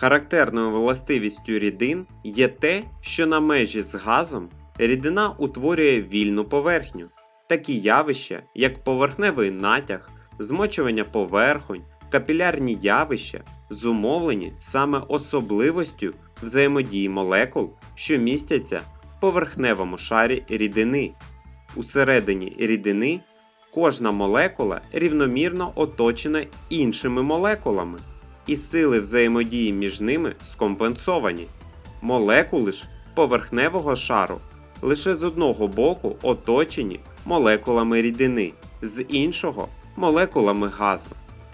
Характерною властивістю рідин є те, що на межі з газом рідина утворює вільну поверхню. Такі явища, як поверхневий натяг, змочування поверхонь, капілярні явища, зумовлені саме особливостю взаємодії молекул, що містяться в поверхневому шарі рідини. Усередині рідини кожна молекула рівномірно оточена іншими молекулами, і сили взаємодії між ними скомпенсовані. Молекули ж поверхневого шару лише з одного боку оточені молекулами рідини, з іншого молекулами газу.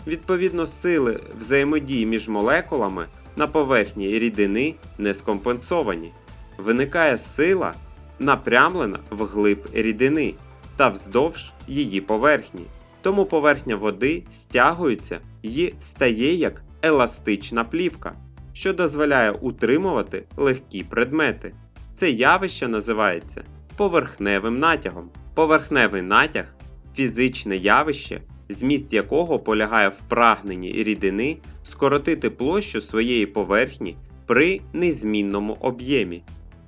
Відповідно, сили взаємодії між молекулами на поверхні рідини не скомпенсовані. Виникає сила, напрямлена вглиб рідини та вздовж її поверхні. Тому поверхня води стягується і стає як еластична плівка, що дозволяє утримувати легкі предмети. Це явище називається поверхневим натягом. Поверхневий натяг фізичне явище, зміст якого полягає в прагненні рідини скоротити площу своєї поверхні при незмінному об'ємі.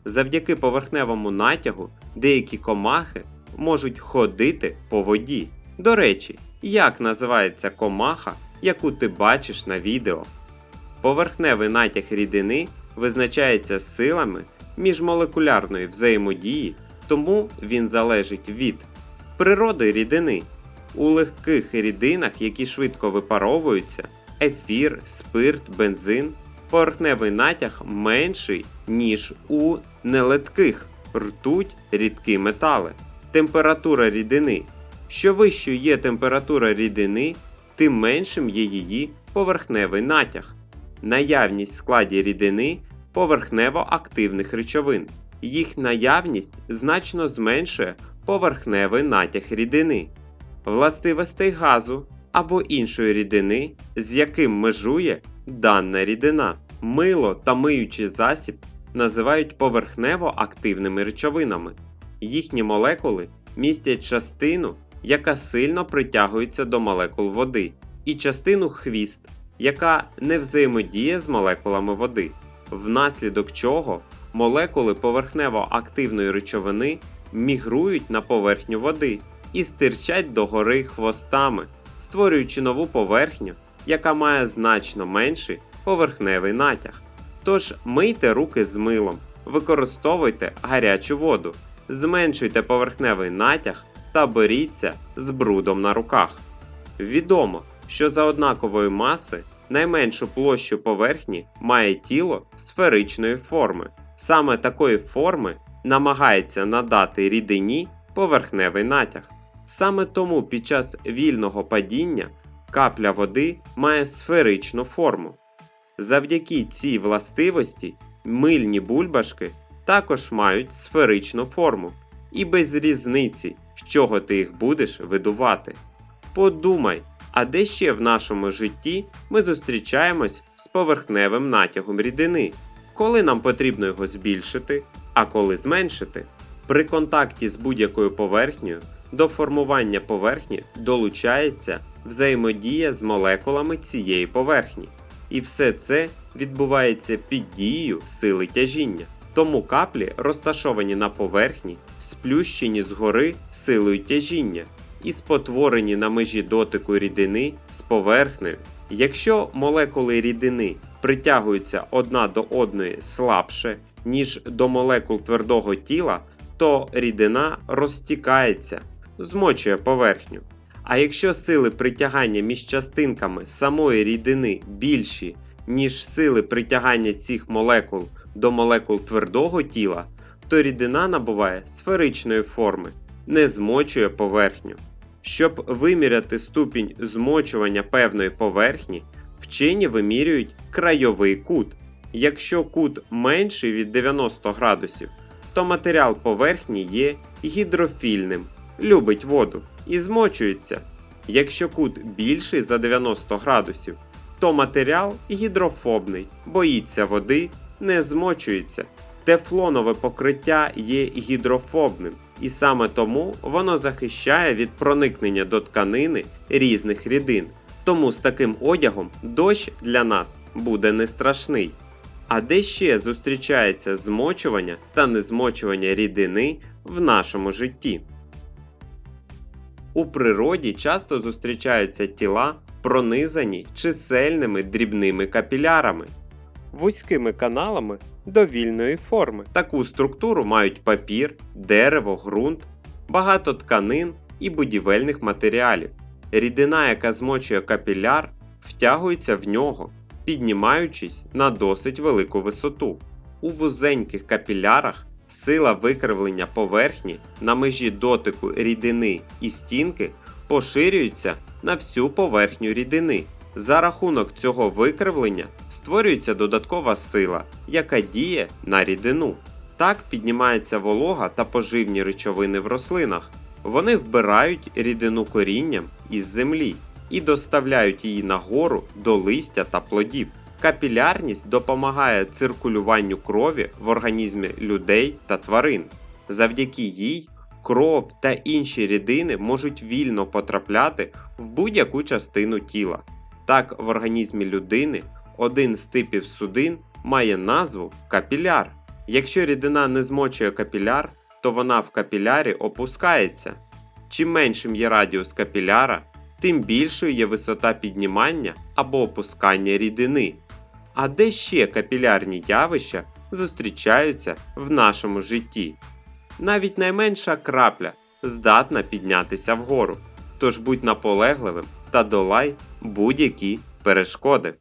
Завдяки поверхневому натягу деякі комахи можуть ходити по воді. До речі, як називається комаха, яку ти бачиш на відео? Поверхневий натяг рідини визначається силами міжмолекулярної взаємодії, тому він залежить від природи рідини. У легких рідинах, які швидко випаровуються, ефір, спирт, бензин, поверхневий натяг менший, ніж у нелетких ртуть, рідкі метали. Температура рідини. Що вищою є температура рідини, тим меншим є її поверхневий натяг. Наявність в складі рідини поверхнево-активних речовин. Їх наявність значно зменшує поверхневий натяг рідини, властивостей газу або іншої рідини, з яким межує дана рідина. Мило та миючий засіб називають поверхнево-активними речовинами. Їхні молекули містять частину, яка сильно притягується до молекул води, і частину хвіст, яка не взаємодіє з молекулами води, внаслідок чого молекули поверхнево-активної речовини мігрують на поверхню води і стирчать догори хвостами, створюючи нову поверхню, яка має значно менший поверхневий натяг. Тож мийте руки з милом, використовуйте гарячу воду, зменшуйте поверхневий натяг та боріться з брудом на руках. Відомо, що за однакової маси найменшу площу поверхні має тіло сферичної форми. Саме такої форми намагається надати рідині поверхневий натяг. Саме тому під час вільного падіння капля води має сферичну форму. Завдяки цій властивості мильні бульбашки також мають сферичну форму, і без різниці, з чого ти їх будеш видувати. Подумай, а де ще в нашому житті ми зустрічаємось з поверхневим натягом рідини, коли нам потрібно його збільшити, а коли зменшити. При контакті з будь-якою поверхнею до формування поверхні долучається взаємодія з молекулами цієї поверхні. І все це відбувається під дією сили тяжіння. Тому каплі розташовані на поверхні, сплющені згори силою тяжіння і спотворені на межі дотику рідини з поверхнею. Якщо молекули рідини притягуються одна до одної слабше, ніж до молекул твердого тіла, то рідина розтікається, змочує поверхню. А якщо сили притягання між частинками самої рідини більші, ніж сили притягання цих молекул до молекул твердого тіла, то рідина набуває сферичної форми, не змочує поверхню. Щоб виміряти ступінь змочування певної поверхні, вчені вимірюють крайовий кут. Якщо кут менший від 90 градусів, то матеріал поверхні є гідрофільним, любить воду і змочується. Якщо кут більший за 90 градусів, то матеріал гідрофобний, боїться води, не змочується. Тефлонове покриття є гідрофобним, і саме тому воно захищає від проникнення до тканини різних рідин. Тому з таким одягом дощ для нас буде не страшний. А де ще зустрічається змочування та незмочування рідини в нашому житті? У природі часто зустрічаються тіла, пронизані чисельними дрібними капілярами, вузькими каналами довільної форми. Таку структуру мають папір, дерево, ґрунт, багато тканин і будівельних матеріалів. Рідина, яка змочує капіляр, втягується в нього, піднімаючись на досить велику висоту. У вузеньких капілярах сила викривлення поверхні на межі дотику рідини і стінки поширюється на всю поверхню рідини. За рахунок цього викривлення створюється додаткова сила, яка діє на рідину. Так піднімається волога та поживні речовини в рослинах. Вони вбирають рідину корінням із землі і доставляють її нагору до листя та плодів. Капілярність допомагає циркулюванню крові в організмі людей та тварин. Завдяки їй кров та інші рідини можуть вільно потрапляти в будь-яку частину тіла. Так, в організмі людини один з типів судин має назву капіляр. Якщо рідина не змочує капіляр, то вона в капілярі опускається. Чим меншим є радіус капіляра, тим більшою є висота піднімання або опускання рідини. А де ще капілярні явища зустрічаються в нашому житті? Навіть найменша крапля здатна піднятися вгору. Тож будь наполегливим та долай будь-які перешкоди.